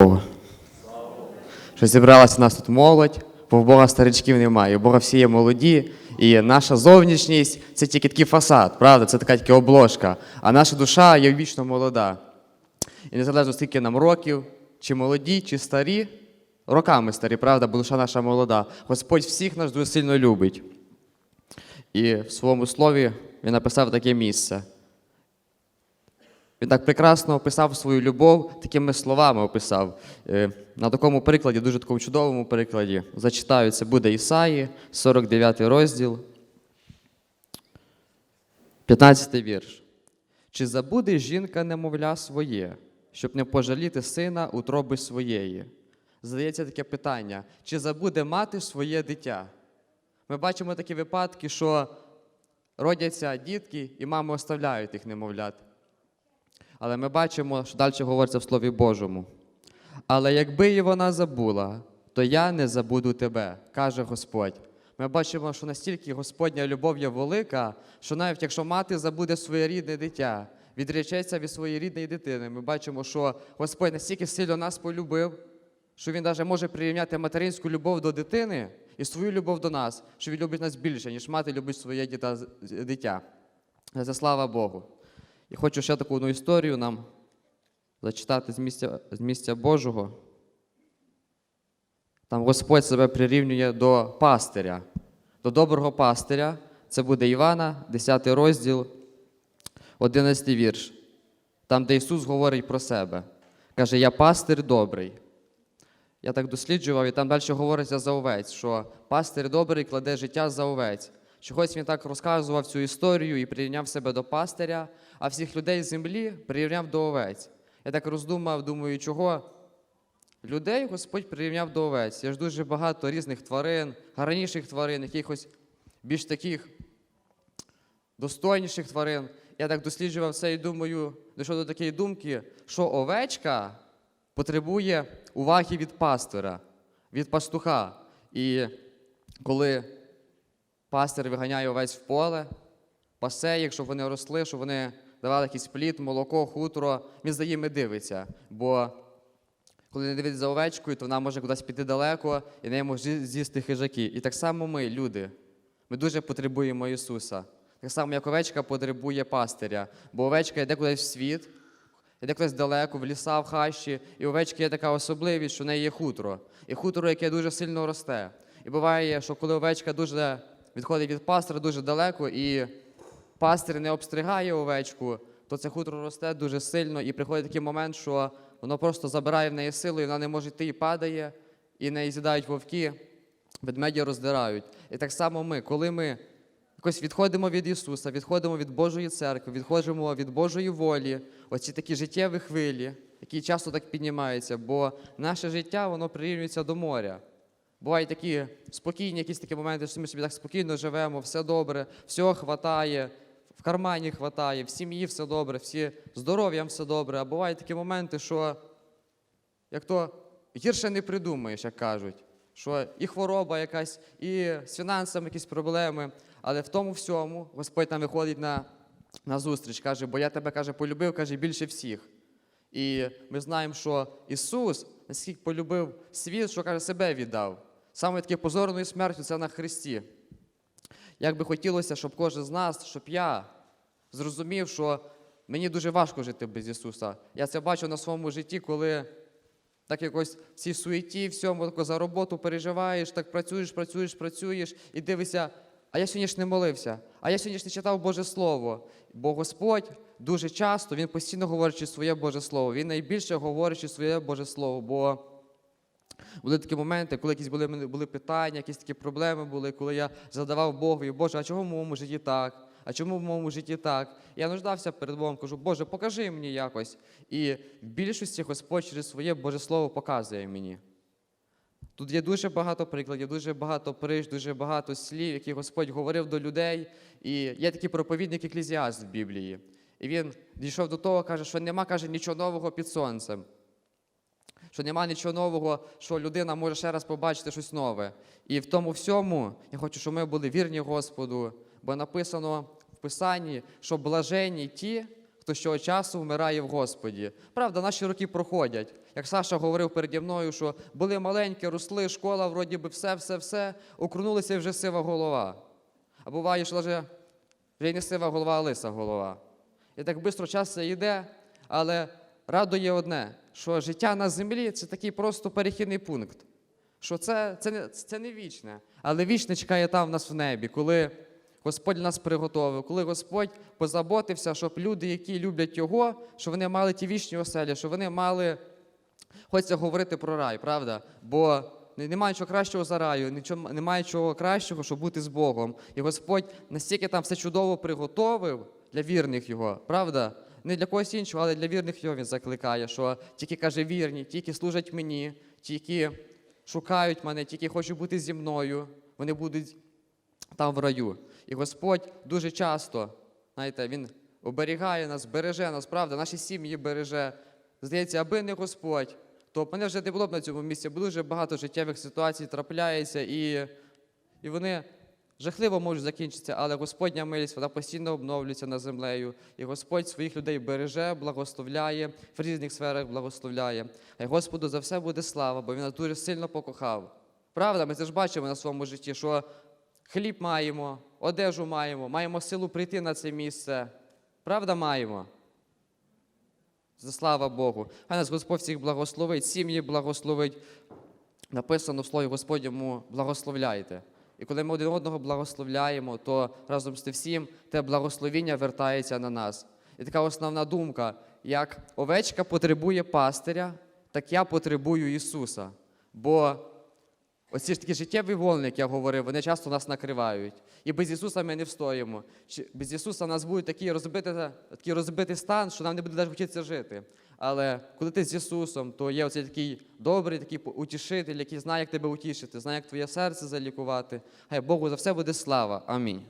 Богу. Що зібралася у нас тут молодь, бо в Бога старичків немає, у Бога всі є молоді, і наша зовнішність це тільки такий фасад, правда? Це така тільки обложка. А наша душа є вічно молода. І незалежно скільки нам років, чи молоді, чи старі, роками старі, правда, бо душа наша молода. Господь всіх нас дуже сильно любить. І в своєму слові він написав таке місце. Він так прекрасно описав свою любов, такими словами описав. Е, На такому прикладі, дуже такому чудовому прикладі. Зачитаю, це буде Ісаї, 49 розділ, 15 вірш. Чи забуде жінка немовля своє, щоб не пожаліти сина утроби своєї? Задається таке питання: чи забуде мати своє дитя? Ми бачимо такі випадки, що родяться дітки, і мами оставляють їх немовлят. Але ми бачимо, що далі говориться в Слові Божому. Але якби і вона забула, то я не забуду тебе, каже Господь. Ми бачимо, що настільки Господня любов є велика, що навіть якщо мати забуде своє рідне дитя, відречеться від своєї рідної дитини, ми бачимо, що Господь настільки сильно нас полюбив, що Він навіть може прирівняти материнську любов до дитини і свою любов до нас, що Він любить нас більше, ніж мати любить своє дитя. За слава Богу. І хочу ще таку одну історію нам зачитати з місця, з місця Божого. Там Господь себе прирівнює до пастиря, до доброго пастиря. Це буде Івана, 10 розділ, 11 вірш. Там, де Ісус говорить про себе. Каже, я пастир добрий. Я так досліджував, і там далі говориться за овець, що пастир добрий кладе життя за овець. Чогось він так розказував цю історію і прирівняв себе до пастиря, а всіх людей землі прирівняв до овець. Я так роздумав, думаю, чого людей Господь прирівняв до овець. Є ж дуже багато різних тварин, гарніших тварин, якихось більш таких достойніших тварин. Я так досліджував це і думаю, дійшов до такої думки, що овечка потребує уваги від пастора, від пастуха. І коли пастир виганяє овець в поле, пасе їх, щоб вони росли, щоб вони давали якийсь плід, молоко, хутро, він за ними дивиться. Бо коли не дивиться за овечкою, то вона може кудись піти далеко і неї можуть з'їсти хижаки. І так само ми, люди, ми дуже потребуємо Ісуса. Так само, як овечка потребує пастиря. Бо овечка йде кудись в світ, йде кудись далеко, в ліса, в хащі, і у овечки є така особливість, що в неї є хутро. І хутро, яке дуже сильно росте. І буває, що коли овечка дуже відходить від пастора дуже далеко, і пастир не обстригає овечку, то це хутро росте дуже сильно, і приходить такий момент, що воно просто забирає в неї силу, і вона не може йти і падає, і неї з'їдають вовки, ведмеді роздирають. І так само ми, коли ми якось відходимо від Ісуса, відходимо від Божої церкви, відходимо від Божої волі, оці такі життєві хвилі, які часто так піднімаються, бо наше життя воно прирівнюється до моря. Бувають такі спокійні, якісь такі моменти, що ми собі так спокійно живемо, все добре, всього хватає, в кармані хватає, в сім'ї все добре, всі здоров'ям все добре. А бувають такі моменти, що як то гірше не придумаєш, як кажуть, що і хвороба якась, і з фінансами якісь проблеми. Але в тому всьому Господь нам виходить на, на зустріч, каже, бо я тебе каже, полюбив, каже, більше всіх. І ми знаємо, що Ісус наскільки полюбив світ, що каже, себе віддав. Саме таке позорною смертю це на Христі. Як би хотілося, щоб кожен з нас, щоб я зрозумів, що мені дуже важко жити без Ісуса. Я це бачу на своєму житті, коли так якось в цій суеті, всьому тако за роботу переживаєш, так працюєш, працюєш, працюєш і дивишся, а я сьогодні ж не молився, а я сьогодні ж не читав Боже Слово. Бо Господь дуже часто, Він постійно говорить своє Боже Слово. Він найбільше говорить своє Боже Слово. Бо були такі моменти, коли якісь були, були питання, якісь такі проблеми були, коли я задавав Богу, Боже, а чому в моєму житті так? А чому в моєму житті так? Я нуждався перед Богом, кажу, Боже, покажи мені якось. І в більшості Господь через своє Боже Слово показує мені. Тут є дуже багато прикладів, дуже багато притч, дуже багато слів, які Господь говорив до людей. І є такий проповідник Еклезіаст в Біблії. І він дійшов до того, каже, що нема каже, нічого нового під сонцем. Що нема нічого нового, що людина може ще раз побачити щось нове. І в тому всьому я хочу, щоб ми були вірні Господу, бо написано в Писанні, що блаженні ті, хто цього часу вмирає в Господі. Правда, наші роки проходять. Як Саша говорив переді мною, що були маленькі, росли, школа, вроді би, все, все, все, окрунулися і вже сива голова. А буває, що вже, й не сива голова, а лиса голова. І так швидко час йде, але радує одне, що життя на землі це такий просто перехідний пункт. Що це, це, не, це не вічне, але вічне чекає там в нас в небі, коли Господь нас приготовив, коли Господь позаботився, щоб люди, які люблять Його, щоб вони мали ті вічні оселі, щоб вони мали, хочеться говорити про рай, правда? Бо немає нічого кращого за раю, немає чого кращого, щоб бути з Богом. І Господь настільки там все чудово приготовив для вірних Його, правда? Не для когось іншого, але для вірних Його Він закликає, що тільки каже вірні, тільки служать мені, тільки шукають мене, тільки хочуть бути зі мною, вони будуть там в раю. І Господь дуже часто, знаєте, Він оберігає нас, береже нас, правда, наші сім'ї береже. Здається, аби не Господь, то мене вже не було б на цьому місці, бо дуже багато життєвих ситуацій трапляється, і, і вони жахливо можуть закінчитися, але Господня милість, вона постійно обновлюється над землею. І Господь своїх людей береже, благословляє, в різних сферах благословляє. А й Господу за все буде слава, бо Він нас дуже сильно покохав. Правда, ми це ж бачимо на своєму житті, що хліб маємо, одежу маємо, маємо силу прийти на це місце. Правда, маємо? За слава Богу. Хай нас Господь всіх благословить, сім'ї благословить. Написано в слові Господньому благословляйте. І коли ми один одного благословляємо, то разом з тим всім те благословіння вертається на нас. І така основна думка: як овечка потребує пастиря, так я потребую Ісуса. Бо Оці ж такі життєві волни, як я говорив, вони часто нас накривають. І без Ісуса ми не встоїмо. Без Ісуса у нас буде такий розбитий, такий розбитий стан, що нам не буде навіть хотітися жити. Але коли ти з Ісусом, то є оцей такий добрий, такий утішитель, який знає, як тебе утішити, знає, як твоє серце залікувати. Хай Богу за все буде слава. Амінь.